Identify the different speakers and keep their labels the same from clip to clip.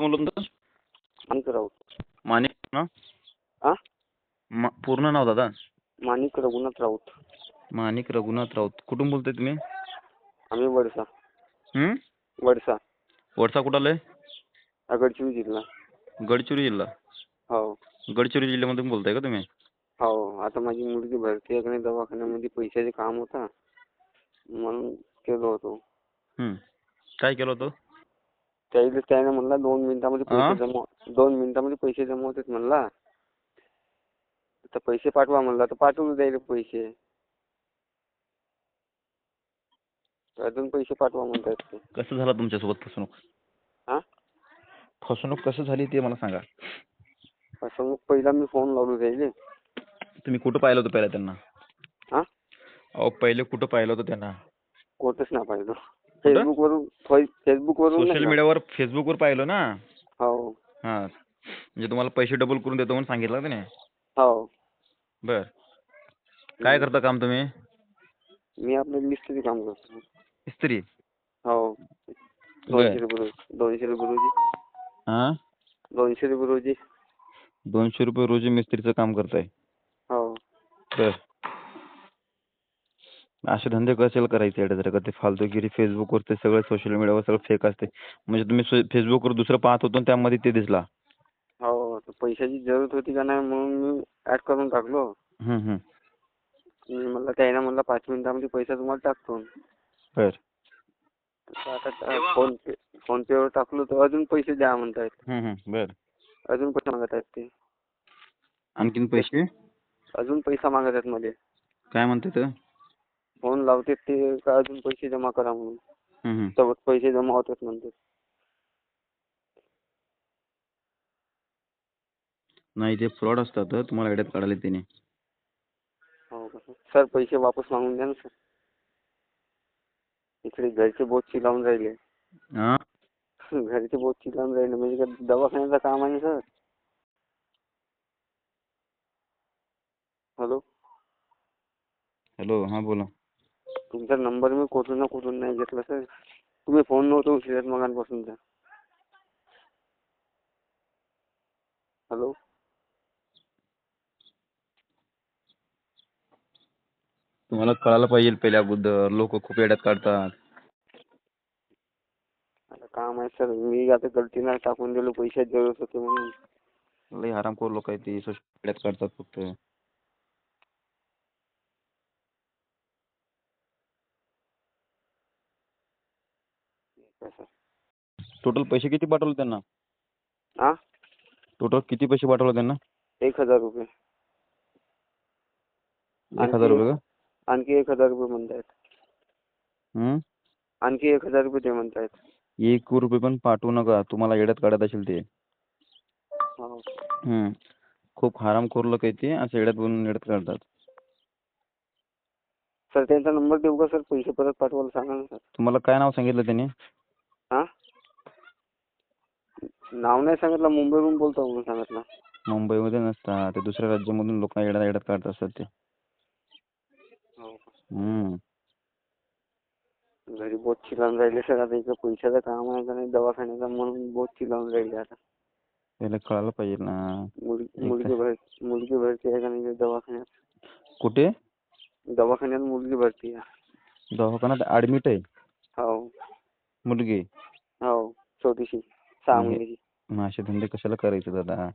Speaker 1: माणिक राऊत.
Speaker 2: माणिक ना?
Speaker 1: हा
Speaker 2: मा- पूर्ण नाव दादा?
Speaker 1: माणिक रघुनाथ राऊत.
Speaker 2: माणिक रघुनाथ राऊत. कुठून बोलताय तुम्ही?
Speaker 1: आम्ही वडसा.
Speaker 2: हं?
Speaker 1: वडसा.
Speaker 2: वडसा कुठं आलंय?
Speaker 1: हा गडचिरोली जिल्हा.
Speaker 2: गडचिरोली जिल्हा.
Speaker 1: हो.
Speaker 2: गडचिरोली जिल्ह्यामधून बोलताय का तुम्ही?
Speaker 1: हो. आता माझी मुलगी भरती आहे का नाही दवाखान्यामध्ये? पैशाचे काम होता. म्हणून केलो होतो.
Speaker 2: हं. काय केलं होतं?
Speaker 1: त्याला त्याने म्हणला दोन मिनिटामध्ये
Speaker 2: हा?
Speaker 1: पैसे जमा दोन मिनिटामध्ये पैसे जमा होतात म्हणला. तर पैसे पाठवा म्हणला तर पाठवून द्यायला पैसे. अजून पैसे पाठवा म्हणतात ते.
Speaker 2: कसं झालं तुमच्यासोबत फसवणूक?
Speaker 1: हा?
Speaker 2: फसवणूक कसं झाली ते मला सांगा.
Speaker 1: मग पहिला मी फोन लावलो त्याले
Speaker 2: तुम्ही कुठं पाहिलं होतं पहिला त्यांना?
Speaker 1: हा?
Speaker 2: अहो पहिले कुठं पाहिलं होतं त्यांना?
Speaker 1: कोणतंच नाही पाहिलं. फेसबुक वरून फेसबुक वरून
Speaker 2: सोशल मीडियावर फेसबुकवर पाहिलं ना?
Speaker 1: हो.
Speaker 2: हां. म्हणजे तुम्हाला पैसे डबल करून देतो म्हणून सांगितलं त्याने?
Speaker 1: हो.
Speaker 2: बर. काय करता काम तुम्ही?
Speaker 1: मी आपलं मिस्त्री काम करतो.
Speaker 2: इस्त्री
Speaker 1: हो. दोनशे रुपये रोज. दोनशे रुपये रोजी.
Speaker 2: हां?
Speaker 1: दोनशे रुपये रोजी.
Speaker 2: दोनशे रुपये रोजी मिस्त्रीचं काम करताय?
Speaker 1: हो.
Speaker 2: बर. असे धंदे कशाला करायचे येडे जरा का ते फालतूगिरी फेसबुकवर ते सगळं सोशल मीडियावर सगळं फेक असते. म्हणजे तुम्ही फेसबुकवर दुसरं पाहत होतो आणि त्यामध्ये ते दिसला.
Speaker 1: हो पैशाची जरूरत होती का नाही म्हणून मी ऍड करून टाकलो. म्हणलं त्याने म्हणला पाच मिनिटामध्ये पैसा तुम्हाला टाकतो. आता फोन पे फोन पेवर टाकलो तर अजून पैसे द्या म्हणतायत.
Speaker 2: बर.
Speaker 1: अजून पैसे मागत आहेत ते.
Speaker 2: आणखीन पैसे?
Speaker 1: अजून पैसा मागत आहेत मध्ये
Speaker 2: काय म्हणते ते
Speaker 1: फोन लावते ते का अजून पैसे जमा करा म्हणून. सोबत पैसे जमा होतात म्हणते.
Speaker 2: नाही ते फ्रॉड असतात तुम्हाला आयडियात काढायला त्याने
Speaker 1: हो का सर? पैसे वापस मागून द्या ना सर. इकडे घरचे बोट चिलावून राहिले.
Speaker 2: हां.
Speaker 1: घरचे बोट चिलावून राहिले म्हणजे दवाखान्याचं काम आहे सर? हॅलो?
Speaker 2: हॅलो हां बोला.
Speaker 1: तुमचा नंबर मी कुठून ना कुठून नाही घेतला सर तुम्ही फोन नव्हतं उचलत मगांपासूनचा हॅलो
Speaker 2: तुम्हाला कळायला पाहिजे पहिल्या अगोदर. लोक खूप येड्यात काढतात.
Speaker 1: आता काम आहे सर. मी आता गलतीनं टाकून दिलो जरूरत होती म्हणून.
Speaker 2: लई हरामखोर लोक आहेत ते. सोशल मीडियात काढतात फक्त
Speaker 1: ठीक आहे सर
Speaker 2: टोटल पैसे किती पाठवले त्यांना?
Speaker 1: हा
Speaker 2: टोटल किती पैसे पाठवले त्यांना?
Speaker 1: एक हजार रुपये.
Speaker 2: एक हजार रुपये का?
Speaker 1: आणखी एक हजार रुपये म्हणतायत.
Speaker 2: हं?
Speaker 1: आणखी एक हजार रुपये ते म्हणतायत.
Speaker 2: एक रुपये पण पाठवू नका. तुम्हाला येड्यात काढत असेल ते.
Speaker 1: हो.
Speaker 2: हं. खूप हरामखोर लोक आहेत ते. असं येड्यात बोलून येड्यात काढतात.
Speaker 1: सर त्यांचा नंबर देऊ का सर? पैसे परत पाठवायला सांगा ना सर.
Speaker 2: तुम्हाला काय नाव सांगितलं त्याने?
Speaker 1: हा नाव नाही सांगितलं मुंबईवरून बोलतो म्हणून सांगितलं.
Speaker 2: मुंबईमध्ये नसतात ते दुसऱ्या राज्यामधून लोक येड्यात येड्यात काढत असतात ते.
Speaker 1: हो
Speaker 2: हं.
Speaker 1: घरी बोट चिलावून राहिले सर आता इकडे पैशाचं काम आहे का नाही दवाखान्याचं म्हणून बोट चिलावून राहिले आता.
Speaker 2: त्याला कळायला पाहिजे ना.
Speaker 1: मुलगी मुलगी भर मुलगी भरती आहे का नाही इकडे दवाखान्यात?
Speaker 2: कुठे?
Speaker 1: दवाखान्यात मुलगी भरती आहे.
Speaker 2: दवाखान्यात ऍडमिट आहे?
Speaker 1: हो.
Speaker 2: मुलगी?
Speaker 1: हो छोटीशी. सहा
Speaker 2: म्हणजे-
Speaker 1: महिन्याची
Speaker 2: मग असे धंदे कशाला करायचे दादा?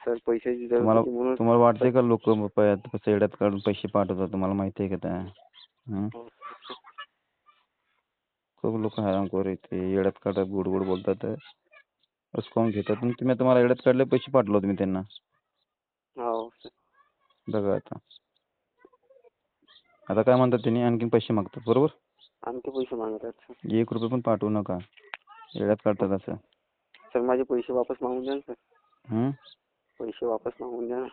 Speaker 1: सर पैशाची जरूरत
Speaker 2: तुम्हाला
Speaker 1: होती म्हणून
Speaker 2: तुम्हाला वाटतंय का लोक कसं येड्यात काढून पैसे पाठवतात? तुम्हाला माहिती आहे का त्या? हं?
Speaker 1: हो.
Speaker 2: खूप लोक हरामखोर आहेत. ते येड्यात काढतात गोड गोड बोलतात रिस्कॉन घेतात? आणि तुम्ही आता मला येड्यात काढले पैसे पाठवले तुम्ही त्यांना.
Speaker 1: हो सर
Speaker 2: बघा आता. आता काय म्हणतात त्यांनी? आणखीन पैसे मागतात बरोबर?
Speaker 1: आणखी पैसे मागत आहेत सर.
Speaker 2: एक रुपये पण पाठवू नका. येड्यात काढतात असं.
Speaker 1: सर माझे पैसे वापस मागून द्या ना सर.
Speaker 2: हं?
Speaker 1: पैसे वापस मागून द्या ना.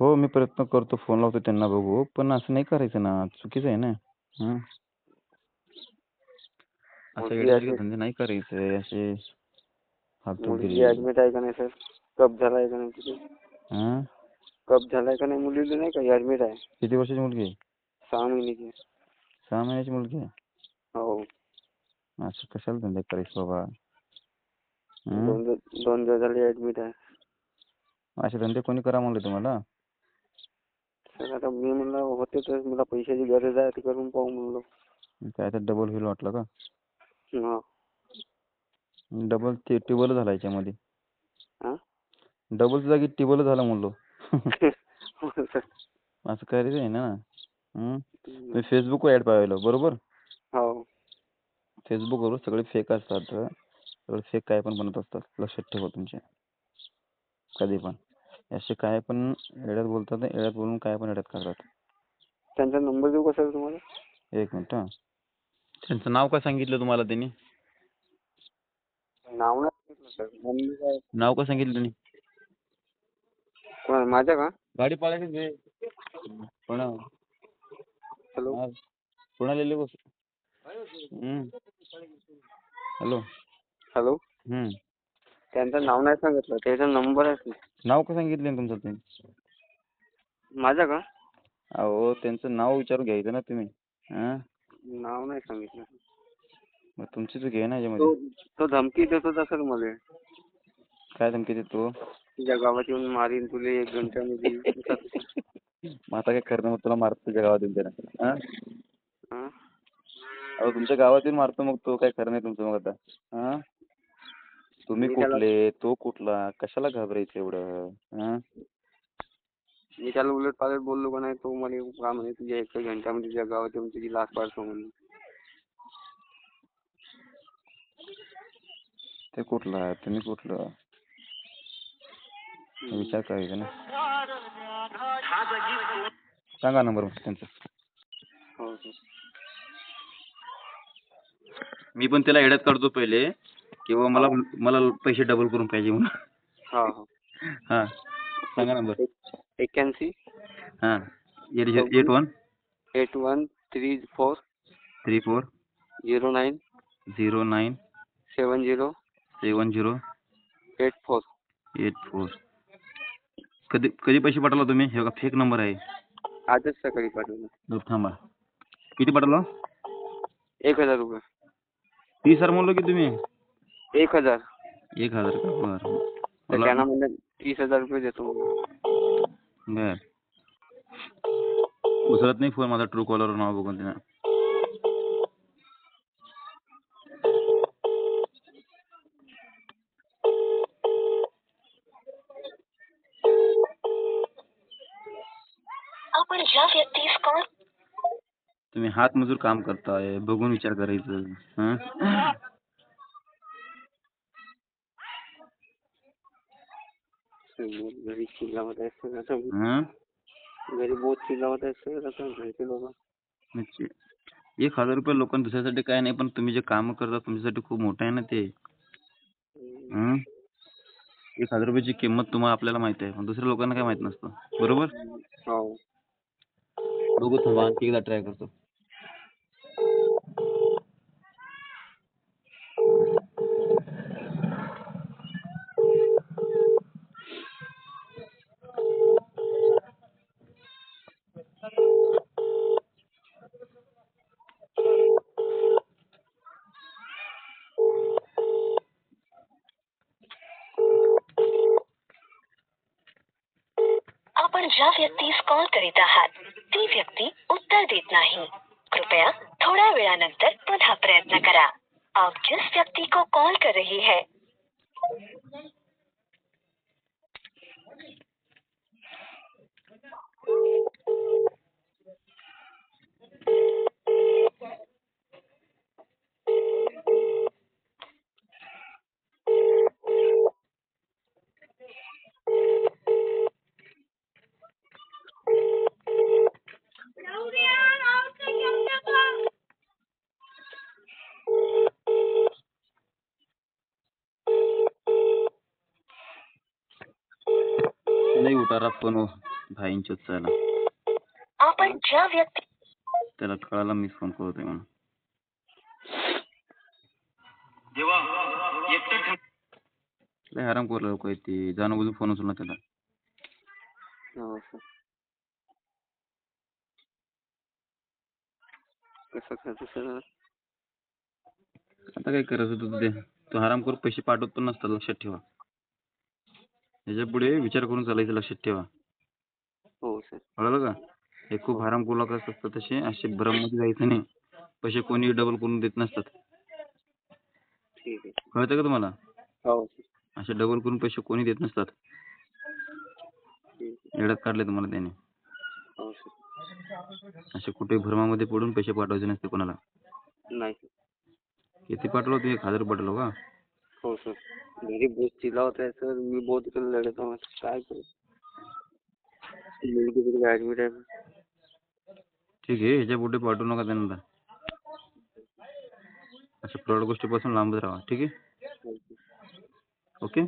Speaker 2: हो मी प्रयत्न करतो फ़ोन लावतो त्यांना बघू पण असं नाही करायचं ना चुकीचं आहे ना. हं? असं
Speaker 1: मुलगी
Speaker 2: धंदे नाही करायचे असे फालतू
Speaker 1: ऍडमिट आहे का नाही सर? कप झालाय का नाही तिथे
Speaker 2: हं?
Speaker 1: कप झालाय का नाही मुलीला नाही का ऍडमिट आहे.
Speaker 2: किती वर्षाची मुलगी आहे?
Speaker 1: सहा महिन्याची
Speaker 2: सहा महिन्याची मुलगी आहे?
Speaker 1: हो.
Speaker 2: असं कशाला धंदे करायचे बाबा?
Speaker 1: दोन दिवस दोन दिवस झाले ॲडमिट आहे.
Speaker 2: असे धंदे कोणी करा म्हणले तुम्हाला?
Speaker 1: सर आता मी म्हणलं होते तर मला पैशाची गरज आहे ते करून पाहू म्हणलो.
Speaker 2: काय तर डबल होईल वाटलं का?
Speaker 1: हा.
Speaker 2: डबल ते टिबल झाला याच्यामध्ये.
Speaker 1: हा?
Speaker 2: डबलच्या जागी टिबल झालं म्हणलो.
Speaker 1: हो सर
Speaker 2: असं काय रे आहे ना? हं? तुम्ही फेसबुकवर ॲड पाहिलं बरोबर?
Speaker 1: हो.
Speaker 2: फेसबुकवर सगळे फेक असतात. फेक काय पण बनत असतात लक्षात ठेवा तुमच्या कधी पण. असे काय पण येड्यात बोलतात आणि येड्यात बोलून काय पण येड्यात करतात.
Speaker 1: त्यांचा नंबर देऊ का सर तुम्हाला?
Speaker 2: एक मिनिट हां. त्यांचं नाव काय सांगितलं तुम्हाला त्यांनी?
Speaker 1: नाव नाही
Speaker 2: नाव काय सांगितलं त्यांनी?
Speaker 1: कोण माझ्या का?
Speaker 2: गाडी पाळायची पण
Speaker 1: हॅलो.
Speaker 2: कोणाला हॅलो.
Speaker 1: हॅलो त्यांचं नाव नाही सांगितलं त्याचा नंबर आहे.
Speaker 2: नाव का सांगितलं तुमचं तुम्ही?
Speaker 1: माझा का?
Speaker 2: अहो त्यांचं नाव विचारून घ्यायचं ना तुम्ही. हां.
Speaker 1: नाव नाही सांगितलं.
Speaker 2: मग तुमची चूक आहे ना याच्यामध्ये.
Speaker 1: तो तो धमकी देत सर मला.
Speaker 2: काय धमकी देतो?
Speaker 1: तुझ्या गावात येऊन मारीन तुला एक घंट्यामध्ये
Speaker 2: मग आता काय करणार? मग तुला मारतो तुझ्या गावात येऊन त्यानं हां.
Speaker 1: हा?
Speaker 2: अहो तुमच्या गावात येऊन मारतो मग तो. काय खरं नाही तुमचं मग आता? हां. तुम्ही
Speaker 1: मी त्याला-
Speaker 2: कुठले? तो कुठला? कशाला घाबरायचं एवढं? हां
Speaker 1: मी त्याला उलट पालट बोललो का नाही तो मला का म्हणे तुझ्या एक घंट्यामध्ये तुझ्या गावात येऊन तुझी लाच पाडतो म्हणून
Speaker 2: ते कुठला? तुम्ही कुठलं? विचार करायचा ना. सांगा नंबर त्यांचा.
Speaker 1: हो सर
Speaker 2: मी पण त्याला येड्यात काढतो पहिले. किंवा मला मला पैसे डबल करून पाहिजे म्हणून.
Speaker 1: हा हा.
Speaker 2: हां. सांगा नंबर
Speaker 1: एक्क्याऐंशी.
Speaker 2: हां. Eight eight one
Speaker 1: eight one three four.
Speaker 2: Three four?
Speaker 1: Zero nine.
Speaker 2: Zero nine.
Speaker 1: Seven zero.
Speaker 2: Seven zero.
Speaker 1: Eight four.
Speaker 2: Eight four. कधी कधी पैसे पाठवला तुम्ही? हे बघा फेक नंबर आहे.
Speaker 1: आजच सकाळी पाठवलं.
Speaker 2: थांबा. किती पाठवला?
Speaker 1: एक हजार रुपये.
Speaker 2: तीस हजार म्हणलो की तुम्ही?
Speaker 1: एक हज़ार।
Speaker 2: एक हज़ार का? बरं
Speaker 1: तीस हज़ार रुपये देतो.
Speaker 2: बर. उचलत नाही फ़ोन माझा ट्रू कॉलर नाव बघून तिनं
Speaker 3: आपण ज्या व्यक्तीस कॉल
Speaker 2: तुम्ही हातमजूर काम करताय बघून विचार करायचं.
Speaker 1: घरी चिल्लावत आहे सर आता
Speaker 2: हं?
Speaker 1: घरी बहुत चिल्लावत आहे सर आता घरचे लोक.
Speaker 2: एक हजार रुपये लोकांना दुसऱ्यासाठी काय नाही पण तुम्ही जे काम करता तुमच्यासाठी खूप मोठं आहे ना ते. हं? एक हजार रुपयाची किंमत तुम्हाला आपल्याला माहिती आहे पण दुसऱ्या लोकांना काय माहीत नसतं. बरोबर?
Speaker 1: हो.
Speaker 2: बघू थांबा आणखी एकदा ट्राय करतो.
Speaker 3: आपण ज्या व्यक्तीस कॉल करीत आहात ती व्यक्ती उत्तर देत नाही. कृपया थोड्या वेळानंतर पुन्हा प्रयत्न करा. आप जिस व्यक्ति को कॉल कर रही है.
Speaker 2: उतारा फोन भाईंच्या चला.
Speaker 3: आपण ज्या व्यक्ती
Speaker 2: त्याला कळाला मी फोन करतोय म्हणून. लय आराम करलं लोक आहेत ते. जाणून बुजून फोन उचलला त्याला.
Speaker 1: हो कसं करायचं सर
Speaker 2: आता काय करायचं होतं ते तो हरामखोर पैसे पाठवत पण नसतात लक्षात ठेवा. याच्यापुढे विचार करून चालायचं लक्षात ठेवा.
Speaker 1: हो सर
Speaker 2: कळलं का? हे खूप हरामखोर लोक असतात तसे. असे भ्रममध्ये जायचं नाही. पैसे कोणी डबल करून देत नसतात.
Speaker 1: ठीक आहे.
Speaker 2: कळतं का तुम्हाला?
Speaker 1: हो सर
Speaker 2: असे डबल करून पैसे कोणी देत नसतात.
Speaker 1: ठीक
Speaker 2: येड्यात काढले तुम्हाला त्याने.
Speaker 1: हो सर
Speaker 2: असे कुठे भ्रमामध्ये पडून पैसे पाठवायचे नसते कोणाला.
Speaker 1: नाही सर
Speaker 2: किती पाठवलं तू एक हजार पाठवलं का?
Speaker 1: हो सर घरी बहुत चिल्ला होता है सर। मी बहुत इकडे लढत आहे काय करू मुलगी तिकडे ऍडमिट आहे
Speaker 2: ठीक आहे ह्याच्या पुढे पाठवू नका त्यांना अशा प्रौढ गोष्टीपासून लांबच राहा ठीक आहे. ओके?